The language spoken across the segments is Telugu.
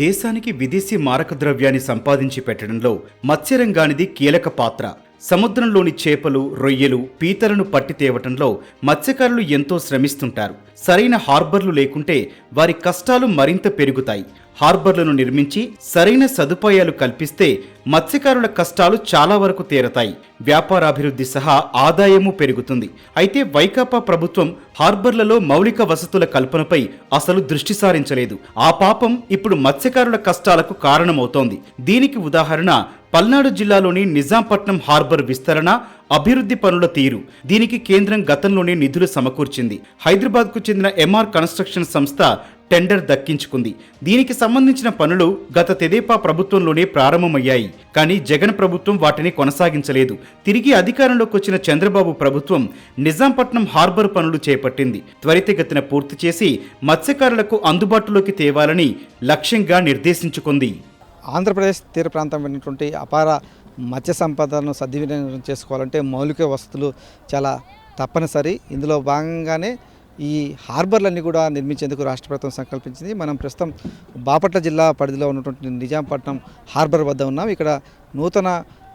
దేశానికి విదేశీ మారక ద్రవ్యాన్ని సంపాదించి పెట్టడంలో మత్స్యరంగానిది కీలక పాత్ర. సముద్రంలోని చేపలు రొయ్యలు పీతలను పట్టి తేవటంలో మత్స్యకారులు ఎంతో శ్రమిస్తుంటారు. సరైన హార్బర్లు లేకుంటే వారి కష్టాలు మరింత పెరుగుతాయి. హార్బర్లను నిర్మించి సరైన సదుపాయాలు కల్పిస్తే మత్స్యకారుల కష్టాలు చాలా వరకు తీరతాయి. వ్యాపారాభివృద్ధి సహా ఆదాయము పెరుగుతుంది. అయితే వైకాపా ప్రభుత్వం హార్బర్లలో మౌలిక వసతుల కల్పనపై అసలు దృష్టి సారించలేదు. ఆ పాపం ఇప్పుడు మత్స్యకారుల కష్టాలకు కారణమవుతోంది. దీనికి ఉదాహరణ పల్నాడు జిల్లాలోని నిజాంపట్నం హార్బర్ విస్తరణ అభివృద్ధి పనుల తీరు దీనికి కేంద్రం గతంలోనే నిధులు సమకూర్చింది. హైదరాబాద్కు చెందిన ఎంఆర్ కన్స్ట్రక్షన్ సంస్థ టెండర్ దక్కించుకుంది. దీనికి సంబంధించిన పనులు గత తెదేపా ప్రభుత్వంలోనే ప్రారంభమయ్యాయి. కానీ జగన్ ప్రభుత్వం వాటిని కొనసాగించలేదు. తిరిగి అధికారంలోకి వచ్చిన చంద్రబాబు ప్రభుత్వం నిజాంపట్నం హార్బర్ పనులు చేపట్టింది. త్వరితగతిన పూర్తి చేసి మత్స్యకారులకు అందుబాటులోకి తేవాలని లక్ష్యంగా నిర్దేశించుకుంది. ఆంధ్రప్రదేశ్ తీర ప్రాంతం ఉన్నటువంటి అపార మత్స్య సంపదను సద్వినియోగం చేసుకోవాలంటే మౌలిక వసతులు చాలా తప్పనిసరి. ఇందులో భాగంగానే ఈ హార్బర్లన్నీ కూడా నిర్మించేందుకు రాష్ట్ర ప్రభుత్వం సంకల్పించింది. మనం ప్రస్తుతం బాపట్ల జిల్లా పరిధిలో ఉన్నటువంటి నిజాంపట్నం హార్బర్ వద్ద ఉన్నాం. ఇక్కడ నూతన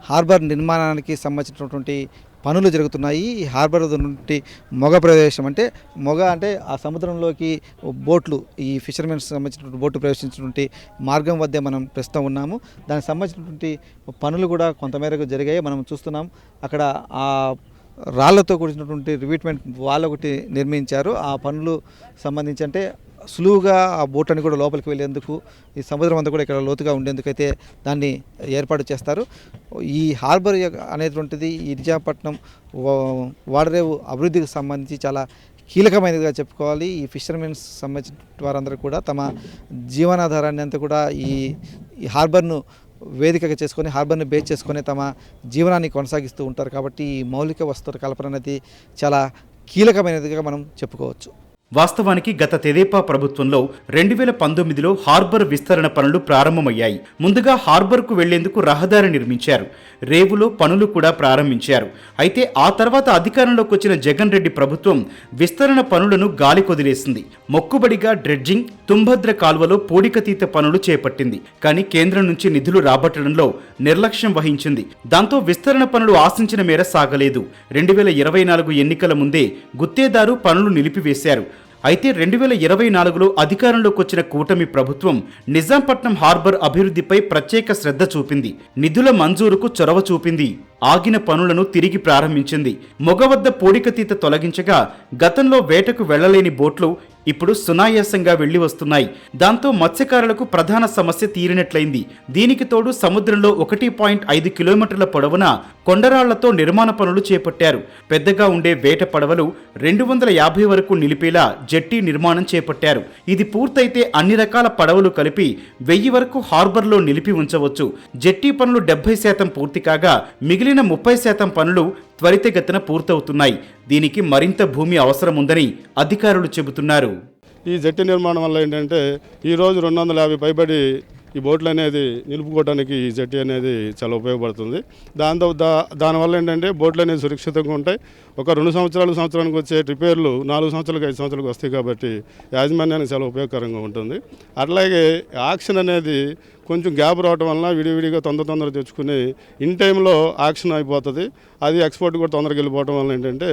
హార్బర్ నిర్మాణానికి సంబంధించినటువంటి పనులు జరుగుతున్నాయి. ఈ హార్బర్ నుండి మొగ ప్రదేశం అంటే మొగ అంటే ఆ సముద్రంలోకి బోట్లు ఈ ఫిషర్మెన్స్ సంబంధించినటువంటి బోట్లు ప్రవేశించినటువంటి మార్గం వద్దే మనం ప్రస్తుతం ఉన్నాము. దానికి సంబంధించినటువంటి పనులు కూడా కొంతమేరకు జరిగాయి. మనం చూస్తున్నాం అక్కడ ఆ రాళ్ళతో కూడినటువంటి రివీట్మెంట్ వాల్ ఒకటి నిర్మించారు. ఆ పనులు సంబంధించి అంటే సులువుగా ఆ బోట్ని కూడా లోపలికి వెళ్ళేందుకు ఈ సముద్రం అంతా కూడా ఇక్కడ లోతుగా ఉండేందుకైతే దాన్ని ఏర్పాటు చేస్తారు. ఈ హార్బర్ యొక్క- అనేటువంటిది ఈ విజయపట్నం వాడరేవు అభివృద్ధికి సంబంధించి చాలా కీలకమైనదిగా చెప్పుకోవాలి. ఈ ఫిషర్మెన్స్ సంబంధించిన వారందరూ కూడా తమ జీవనాధారాన్ని అంతా కూడా ఈ ఈ హార్బర్ను వేదికగా చేసుకొని హార్బర్ను బేస్ చేసుకొని తమ జీవనాన్ని కొనసాగిస్తూ ఉంటారు కాబట్టి ఈ మౌలిక వస్తువుల కల్పన అనేది చాలా కీలకమైనదిగా మనం చెప్పుకోవచ్చు. వాస్తవానికి గత తెదేపా ప్రభుత్వంలో రెండు వేల పంతొమ్మిదిలో హార్బర్ విస్తరణ పనులు ప్రారంభమయ్యాయి. ముందుగా హార్బర్కు వెళ్ళేందుకు రహదారి నిర్మించారు. రేవులో పనులు కూడా ప్రారంభించారు. అయితే ఆ తర్వాత అధికారంలోకి వచ్చిన జగన్ రెడ్డి ప్రభుత్వం విస్తరణ పనులను గాలి కొదిలేసింది. మొక్కుబడిగా డ్రెడ్జింగ్ తుంభద్ర కాల్వలో పూడికతీత పనులు చేపట్టింది. కానీ కేంద్రం నుంచి నిధులు రాబట్టడంలో నిర్లక్ష్యం వహించింది. దాంతో విస్తరణ పనులు ఆశించిన మేర సాగలేదు. రెండు వేల ఇరవై నాలుగు ఎన్నికల ముందే గుత్తేదారు పనులు నిలిపివేశారు. అయితే రెండు వేల ఇరవై నాలుగులో అధికారంలోకి వచ్చిన కూటమి ప్రభుత్వం నిజాంపట్నం హార్బర్ అభివృద్ధిపై ప్రత్యేక శ్రద్ధ చూపింది. నిధుల మంజూరుకు చొరవ చూపింది. ఆగిన పనులను తిరిగి ప్రారంభించింది. మొగవద్ద పూడికతీత తొలగించగా గతంలో వేటకు వెళ్ళలేని బోట్లు ఇప్పుడు సునాయాసంగా వెళ్ళి వస్తున్నాయి. దాంతో మత్స్యకారులకు ప్రధాన సమస్య తీరినట్లయింది. దీనికి తోడు సముద్రంలో ఒకటి పాయింట్ ఐదు కిలోమీటర్ల పొడవున కొండరాళ్ళతో నిర్మాణ పనులు చేపట్టారు. పెద్దగా ఉండే వేట పడవలు రెండు వందల యాభై వరకు నిలిపేలా జెట్టి నిర్మాణం చేపట్టారు. ఇది పూర్తయితే అన్ని రకాల పడవలు కలిపి వెయ్యి వరకు హార్బర్లో నిలిపి ఉంచవచ్చు. జెట్టి పనులు డెబ్బై శాతం పూర్తి కాగా మిగిలిన ముప్పై శాతం పనులు త్వరితగతిన పూర్తవుతున్నాయి. దీనికి మరింత భూమి అవసరముందని అధికారులు చెబుతున్నారు. ఈ జట్టి నిర్మాణం వల్ల ఏంటంటే ఈరోజు రెండు వందల యాభై పైబడి ఈ బోట్లు అనేది నిలుపుకోవడానికి ఈ జట్టి అనేది చాలా ఉపయోగపడుతుంది. దాంతో దా దానివల్ల ఏంటంటే బోట్లు అనేది సురక్షితంగా ఉంటాయి. ఒక రెండు సంవత్సరాలు సంవత్సరానికి వచ్చే రిపేర్లు నాలుగు సంవత్సరాలకు ఐదు సంవత్సరాలకు వస్తాయి కాబట్టి యాజమాన్యానికి చాలా ఉపయోగకరంగా ఉంటుంది. అట్లాగే ఆక్షన్ అనేది కొంచెం గ్యాప్ రావడం వలన విడివిడిగా తొందర తొందర తెచ్చుకుని ఇన్ టైంలో ఆక్షన్ అయిపోతుంది. అది ఎక్స్పోర్ట్ కూడా తొందరగా వెళ్ళిపోవడం వల్ల ఏంటంటే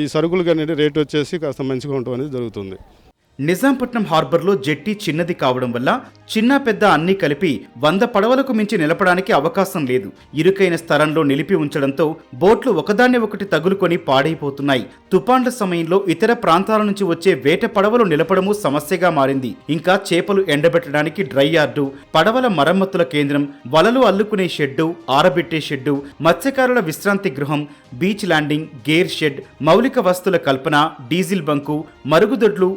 ఈ సరుకులకి అనేది రేట్ వచ్చేసి కాస్త మంచిగా ఉండటం అనేది జరుగుతుంది. నిజాంపట్నం హార్బర్లో జెట్టి చిన్నది కావడం వల్ల చిన్న పెద్ద అన్నీ కలిపి వంద పడవలకు మించి నిలపడానికి అవకాశం లేదు. ఇరుకైన స్థలంలో నిలిపి ఉంచడంతో బోట్లు ఒకదాన్ని ఒకటి తగులుకొని పాడైపోతున్నాయి. తుపాన్ల సమయంలో ఇతర ప్రాంతాల నుంచి వచ్చే వేట పడవలు నిలపడము సమస్యగా మారింది. ఇంకా చేపలు ఎండబెట్టడానికి డ్రై యార్డు పడవల మరమ్మతుల కేంద్రం వలలు అల్లుకునే షెడ్డు ఆరబెట్టే షెడ్డు మత్స్యకారుల విశ్రాంతి గృహం బీచ్ ల్యాండింగ్ గేర్ షెడ్ మౌలిక వస్తువుల కల్పన డీజిల్ బంకు మరుగుదొడ్లు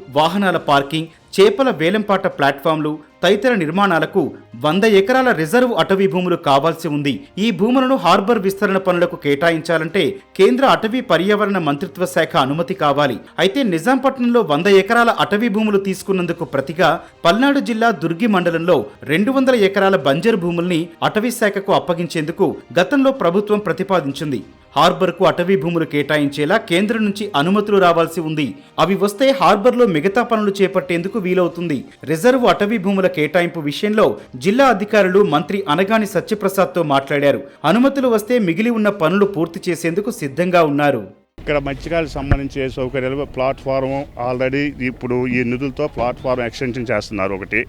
వాహనాల పార్కింగ్ చేపల వేలంపాట ప్లాట్ఫామ్లు తదితర నిర్మాణాలకు వంద ఎకరాల రిజర్వ్ అటవీ భూములు కావాల్సి ఉంది. ఈ భూములను హార్బర్ విస్తరణ పనులకు కేటాయించాలంటే కేంద్ర అటవీ పర్యావరణ మంత్రిత్వ శాఖ అనుమతి కావాలి. అయితే నిజాంపట్నంలో వంద ఎకరాల అటవీ భూములు తీసుకున్నందుకు ప్రతిగా పల్నాడు జిల్లా దుర్గి మండలంలో రెండు వందల ఎకరాల బంజరు భూముల్ని అటవీ శాఖకు అప్పగించేందుకు గతంలో ప్రభుత్వం ప్రతిపాదించింది. హార్బర్కు అటవీ భూములు కేటాయించేలా కేంద్రం నుంచి అనుమతులు రావాల్సి ఉంది. అవి వస్తే హార్బర్లో మిగతా పనులు చేపట్టేందుకు వీలవుతుంది. రిజర్వ్ అటవీ భూముల కేటాయింపు విషయంలో జిల్లా అధికారులు మంత్రి అనగాని సత్యప్రసాద్తో మాట్లాడారు. అనుమతులు వస్తే మిగిలి ఉన్న పనులు పూర్తి చేసేందుకు సిద్ధంగా ఉన్నారు. ఇక్కడ మత్స్యకారులకు సంబంధించి సౌకర్యాలు ప్లాట్ఫారం ఆల్రెడీ ఇప్పుడు ఈ నిధులతో ప్లాట్ఫారం ఎక్స్టెన్షన్ చేస్తున్నారు ఒకటి.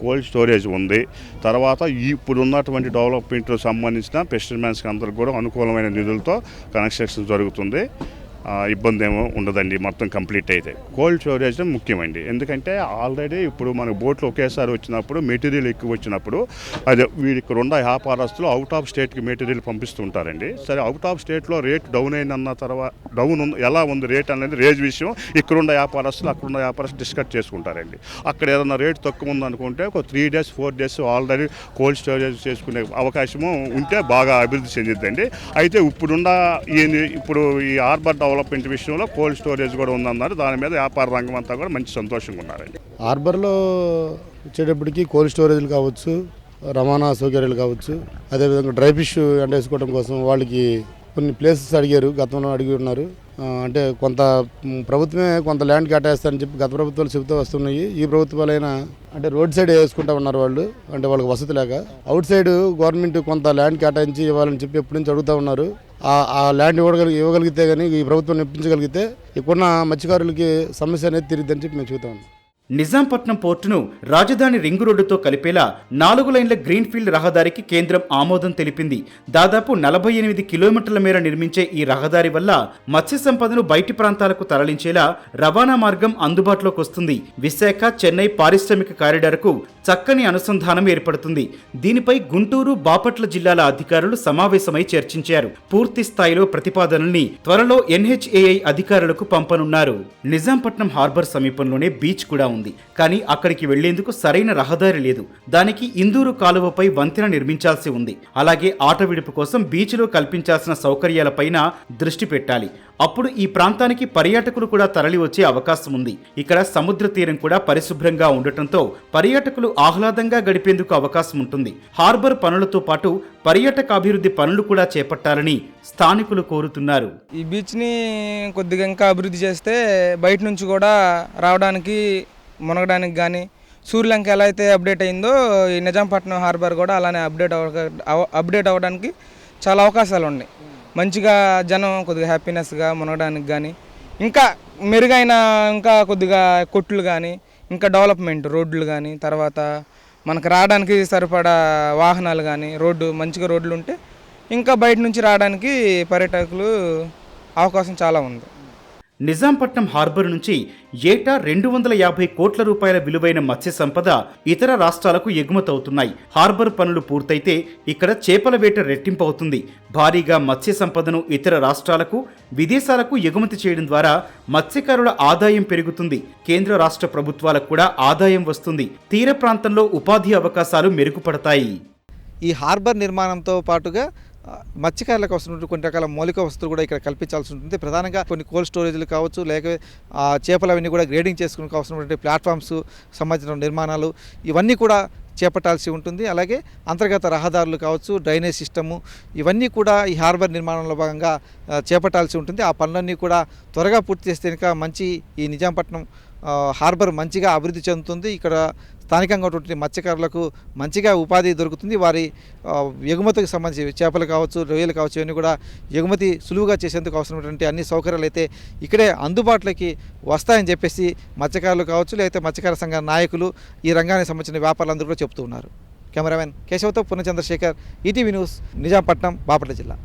కోల్డ్ స్టోరేజ్ ఉంది. తర్వాత ఇప్పుడు ఉన్నటువంటి డెవలప్మెంట్ సంబంధించిన ఫిషర్మెన్స్కి అందరికి కూడా అనుకూలమైన నిధులతో కన్స్ట్రక్షన్ జరుగుతుంది. ఇబ్బంది ఏమో ఉండదండి మొత్తం కంప్లీట్ అయితే. కోల్డ్ స్టోరేజ్ ముఖ్యమండి. ఎందుకంటే ఆల్రెడీ ఇప్పుడు మన బోట్లు ఒకేసారి వచ్చినప్పుడు మెటీరియల్ ఎక్కువ వచ్చినప్పుడు అదే వీడికి ఉన్న వ్యాపారస్తులు అవుట్ ఆఫ్ స్టేట్కి మెటీరియల్ పంపిస్తుంటారండి. సరే అవుట్ ఆఫ్ స్టేట్లో రేట్ డౌన్ అయిందన్న తర్వాత డౌన్ ఉంది ఎలా ఉంది రేట్ అనేది రేజ్ విషయం ఇక్కడున్న వ్యాపారస్తులు అక్కడున్న వ్యాపారస్తులు డిస్కస్ చేసుకుంటారండి. అక్కడ ఏదైనా రేట్ తక్కువ ఉందనుకుంటే ఒక three days four days already cold storage చేసుకునే అవకాశము ఉంటే బాగా అభివృద్ధి చెందిద్దండి. అయితే ఇప్పుడున్న ఈ ఇప్పుడు ఈ హార్బర్ డెవలప్మెంట్ విషయంలో కోల్డ్ స్టోరేజ్ కూడా ఉందన్నారు. దాని మీద వ్యాపార రంగం అంతా కూడా మంచి సంతోషంగా ఉన్నారండి. హార్బర్లో వచ్చేటప్పటికి కోల్డ్ స్టోరేజ్లు కావచ్చు రవాణా సౌకర్యాలు కావచ్చు అదేవిధంగా డ్రై ఫిష్ ఎండేసుకోవడం కోసం వాళ్ళకి కొన్ని ప్లేసెస్ అడిగారు గతంలో అడిగి ఉన్నారు. అంటే కొంత ప్రభుత్వమే కొంత ల్యాండ్ కేటాయిస్తారని చెప్పి గత ప్రభుత్వాలు చెబుతూ వస్తున్నాయి. ఈ ప్రభుత్వాలైనా అంటే రోడ్ సైడ్ వేసుకుంటా ఉన్నారు వాళ్ళు అంటే వాళ్ళకి వసతి లేక. అవుట్ సైడ్ గవర్నమెంట్ కొంత ల్యాండ్ కేటాయించి ఇవ్వాలని చెప్పి ఎప్పటి నుంచి అడుగుతూ ఉన్నారు. ఆ ల్యాండ్ ఇవ్వగలిగి ఇవ్వగలిగితే కానీ ఈ ప్రభుత్వం ఇప్పించగలిగితే ఇక్కడున్న మత్స్యకారులకి సమస్య అనేది తీరిద్దని చెప్పి మేము చెబుతా నిజాంపట్నం పోర్టును రాజధాని రింగు రోడ్డుతో కలిపేలా నాలుగు లైన్ల గ్రీన్ఫీల్డ్ రహదారికి కేంద్రం ఆమోదం తెలిపింది. దాదాపు నలభై ఎనిమిది కిలోమీటర్ల మేర నిర్మించే ఈ రహదారి వల్ల మత్స్య సంపదను బయటి ప్రాంతాలకు తరలించేలా రవాణా మార్గం అందుబాటులోకి వస్తుంది. విశాఖ చెన్నై పారిశ్రామిక కారిడార్కు చక్కని అనుసంధానం ఏర్పడుతుంది. దీనిపై గుంటూరు బాపట్ల జిల్లాల అధికారులు సమావేశమై చర్చించారు. పూర్తి స్థాయిలో ప్రతిపాదనల్ని త్వరలో ఎన్హెచ్ఏఐ అధికారులకు పంపనున్నారు. నిజాంపట్నం హార్బర్ సమీపంలోనే బీచ్ కూడా ఉంది. కానీ అక్కడికి వెళ్ళేందుకు సరైన రహదారి లేదు. దానికి ఇందూరు కాలువపై వంతెన నిర్మించాల్సి ఉంది. అలాగే ఆట విడుపు కోసం బీచ్లో కల్పించాల్సిన సౌకర్యాలపైన దృష్టి పెట్టాలి. అప్పుడు ఈ ప్రాంతానికి పర్యాటకులు కూడా తరలి వచ్చే అవకాశం ఉంది. ఇక్కడ సముద్ర తీరం కూడా పరిశుభ్రంగా ఉండటంతో పర్యాటకులు ఆహ్లాదంగా గడిపేందుకు అవకాశం ఉంటుంది. హార్బర్ పనులతో పాటు పర్యాటక అభివృద్ధి పనులు కూడా చేపట్టాలని స్థానికులు కోరుతున్నారు. ఈ బీచ్ని కొద్దిగా ఇంకా అభివృద్ధి చేస్తే బయట నుంచి కూడా రావడానికి మునగడానికి కానీ సూర్యలంక ఎలా అయితే అప్డేట్ అయిందో ఈ నిజాంపట్నం హార్బర్ కూడా అలానే అప్డేట్ అవ అప్డేట్ అవ్వడానికి చాలా అవకాశాలు ఉన్నాయి. మంచిగా జనం కొద్దిగా హ్యాపీనెస్గా మునగడానికి కానీ ఇంకా మెరుగైన ఇంకా కొద్దిగా కొట్లు కానీ ఇంకా డెవలప్మెంట్ రోడ్లు కానీ తర్వాత మనకు రావడానికి సరిపడా వాహనాలు కానీ రోడ్డు మంచిగా రోడ్లు ఉంటే ఇంకా బయట నుంచి రావడానికి పర్యాటకులు అవకాశం చాలా ఉంది. నిజాంపట్నం హార్బర్ నుంచి ఏటా రెండు వందల యాభై కోట్ల రూపాయల విలువైన మత్స్య సంపద ఇతర రాష్ట్రాలకు ఎగుమతవుతున్నాయి. హార్బర్ పనులు పూర్తయితే ఇక్కడ చేపల వేట రెట్టింపవుతుంది. భారీగా మత్స్య సంపదను ఇతర రాష్ట్రాలకు విదేశాలకు ఎగుమతి చేయడం ద్వారా మత్స్యకారుల ఆదాయం పెరుగుతుంది. కేంద్ర రాష్ట్ర ప్రభుత్వాలకు కూడా ఆదాయం వస్తుంది. తీర ప్రాంతంలో ఉపాధి అవకాశాలు మెరుగుపడతాయి. ఈ హార్బర్ నిర్మాణంతో పాటుగా మత్స్యకారులకు కోసం కొన్ని రకాల మౌలిక వస్తువులు కూడా ఇక్కడ కల్పించాల్సి ఉంటుంది. ప్రధానంగా కొన్ని కోల్డ్ స్టోరేజ్లు కావచ్చు లేక చేపలు అవన్నీ కూడా గ్రేడింగ్ చేసుకునే అవసరమైనటువంటి ప్లాట్ఫామ్స్ సంబంధించిన నిర్మాణాలు ఇవన్నీ కూడా చేపట్టాల్సి ఉంటుంది. అలాగే అంతర్గత రహదారులు కావచ్చు డ్రైనేజ్ సిస్టము ఇవన్నీ కూడా ఈ హార్బర్ నిర్మాణంలో భాగంగా చేపట్టాల్సి ఉంటుంది. ఆ పనులన్నీ కూడా త్వరగా పూర్తి చేస్తే కనుక మంచి ఈ నిజాంపట్నం హార్బర్ మంచిగా అభివృద్ధి చెందుతుంది. ఇక్కడ స్థానికంగా ఉన్నటువంటి మత్స్యకారులకు మంచిగా ఉపాధి దొరుకుతుంది. వారి ఎగుమతికి సంబంధించి చేపలు కావచ్చు రొయ్యలు కావచ్చు ఇవన్నీ కూడా ఎగుమతి సులువుగా చేసేందుకు అవసరమైనటువంటి అన్ని సౌకర్యాలు అయితే ఇక్కడే అందుబాటులోకి వస్తాయని చెప్పేసి మత్స్యకారులు కావచ్చు లేకపోతే మత్స్యకార సంఘ నాయకులు ఈ రంగానికి సంబంధించిన వ్యాపారులందరూ కూడా చెప్తూ ఉన్నారు. కెమెరామెన్ కేశవతో పూర్ణచంద్రశేఖర్ ఈటీవీ న్యూస్ నిజాంపట్నం బాపట్ల జిల్లా.